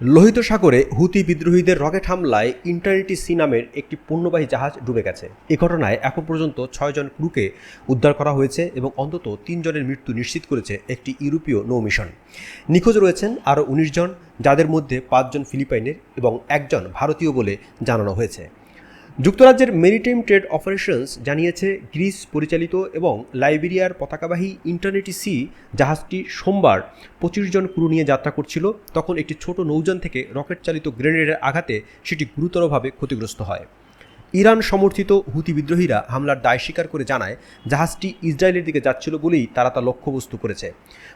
লোহিত সাগরে হুতি বিদ্রোহীদের রকেট হামলায় ইন্টারনেটি সি নামের একটি পণ্যবাহী জাহাজ ডুবে গেছে। এ ঘটনায় এখন পর্যন্ত ছয়জন ক্রুকে উদ্ধার করা হয়েছে এবং অন্তত তিনজনের মৃত্যু নিশ্চিত করেছে একটি ইউরোপীয় নৌ মিশন। নিখোঁজ রয়েছেন আরও উনিশ জন, যাদের মধ্যে পাঁচজন ফিলিপাইনের এবং একজন ভারতীয় বলে জানানো হয়েছে। যুক্তরাজ্যের মেরিটাইম ট্রেড অপারেশনস জানিয়েছে গ্রিস পরিচালিত এবং লাইবেরিয়ার পতাকাবাহী ইন্টারনেটি সি জাহাজটি সোমবার পঁচিশ জন ক্রু নিয়ে যাত্রা করছিল। তখন একটি ছোট নৌযান থেকে রকেট চালিত গ্রেনেডের আঘাতে সেটি গুরুতরভাবে ক্ষতিগ্রস্ত হয়। ইরান সমর্থিত হুতি বিদ্রোহীরা হামলার দায় স্বীকার করে জানায়, জাহাজটি ইসরায়েলের দিকে যাচ্ছিল বলেই তারা তা লক্ষ্যবস্তু করেছে।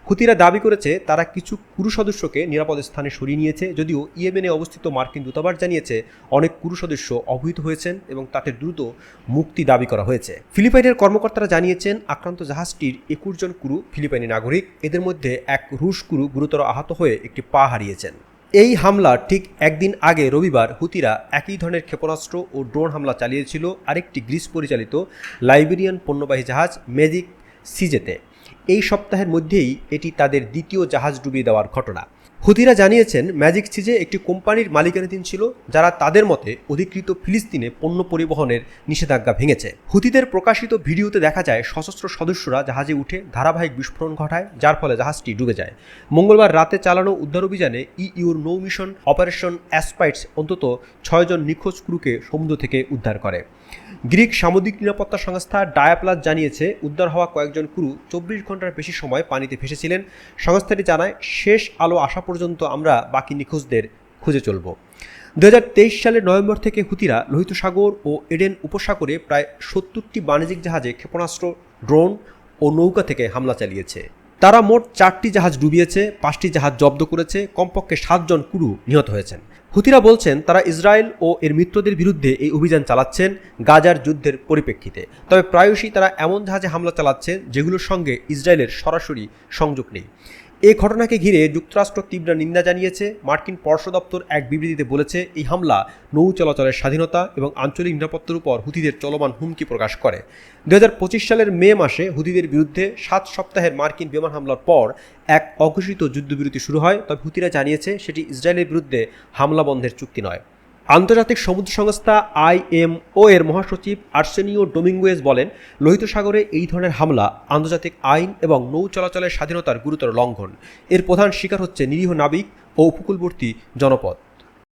হুতিরা দাবি করেছে, তারা কিছু কুরু সদস্যকে নিরাপদ স্থানে সরিয়ে নিয়েছে, যদিও ইয়েমেনে অবস্থিত মার্কিন দূতাবাস জানিয়েছে, অনেক কুরু সদস্য অবহিত হয়েছেন এবং তাদের দ্রুত মুক্তি দাবি করা হয়েছে। ফিলিপাইনের কর্মকর্তারা জানিয়েছেন, আক্রান্ত জাহাজটির একুশ জন কুরু ফিলিপাইনি নাগরিক, এদের মধ্যে এক রুশ কুরু গুরুতর আহত হয়ে একটি পা হারিয়েছেন। এই হামলার ঠিক একদিন আগে রবিবার হুতিরা একই ধরনের ক্ষেপণাস্ত্র ও ড্রোন হামলা চালিয়েছিল আরেকটি গ্রিস পরিচালিত লাইবেরিয়ান পণ্যবাহী জাহাজ ম্যাজিক সিজেতে। এই সপ্তাহের মধ্যেই এটি তাদের দ্বিতীয় জাহাজ ডুবিয়ে দেওয়ার ঘটনা। হুতিরা জানিয়েছেন, ম্যাজিক সিজে একটি কোম্পানির মালিকানাধীন ছিল, যারা তাদের মতে অধিকৃত ফিলিস্তিনে পণ্য পরিবহনের নিষেধাজ্ঞা ভেঙেছে। হুতিদের প্রকাশিত ভিডিওতে দেখা যায়, সশস্ত্র সদস্যরা জাহাজে উঠে ধারাবাহিক বিস্ফোরণ ঘটায়, যার ফলে জাহাজটি ডুবে যায়। মঙ্গলবার রাতে চালানো উদ্ধার অভিযানে ইইউর নৌ মিশন অপারেশন অ্যাসপাইটস অন্তত ছয়জন নিখোঁজ ক্রুকে সমুদ্র থেকে উদ্ধার করে। গ্রিক সামুদ্রিক নিরাপত্তা সংস্থা ডায়াপ্লাস জানিয়েছে, উদ্ধার হওয়া কয়েকজন ক্রু চব্বিশ ঘণ্টার বেশি সময় পানিতে ভেসেছিলেন। সংস্থাটি জানায়, শেষ আলো আসা পর্যন্ত আমরা বাকি নিখোঁজদের খুঁজে চলব। দু সালের নভেম্বর থেকে হুতিরা লোহিত সাগর ও এডেন উপসাগরে প্রায় সত্তরটি বাণিজ্যিক জাহাজে ক্ষেপণাস্ত্র, ড্রোন ও নৌকা থেকে হামলা চালিয়েছে। তারা মোট চারটি জাহাজ ডুবিয়েছে, পাঁচটি জাহাজ জব্দ করেছে, কমপক্ষে সাতজন কুরু নিহত হয়েছেন। হুতিরা বলছেন, তারা ইসরায়েল ও এর মিত্রদের বিরুদ্ধে এই অভিযান চালাচ্ছেন গাজার যুদ্ধের পরিপ্রেক্ষিতে। তবে প্রায়শই তারা এমন জাহাজে হামলা চালাচ্ছেন যেগুলোর সঙ্গে ইসরায়েলের সরাসরি সংযোগ নেই। এই ঘটনাকে ঘিরে যুক্তরাষ্ট্র তীব্র নিন্দা জানিয়েছে। মার্কিন পর্ষ দপ্তর এক বিবৃতিতে বলেছে, এই হামলা নৌ চলাচলের স্বাধীনতা এবং আঞ্চলিক নিরাপত্তার উপর হুতিদের চলমান হুমকি প্রকাশ করে। দু হাজার পঁচিশ সালের মে মাসে হুতিদের বিরুদ্ধে সাত সপ্তাহের মার্কিন বিমান হামলার পর এক অঘোষিত যুদ্ধবিরতি শুরু হয়। তবে হুতিরা জানিয়েছে, সেটি ইসরায়েলের বিরুদ্ধে হামলা বন্ধের চুক্তি নয়। আন্তর্জাতিক সমুদ্র সংস্থা আইএমও এর মহাসচিব আর্সেনিও ডোমিঙ্গুয়েজ বলেন, লোহিত সাগরে এই ধরনের হামলা আন্তর্জাতিক আইন এবং নৌ চলাচলের স্বাধীনতার গুরুতর লঙ্ঘন। এর প্রধান শিকার হচ্ছে নিরীহ নাবিক ও উপকূলবর্তী জনপদ।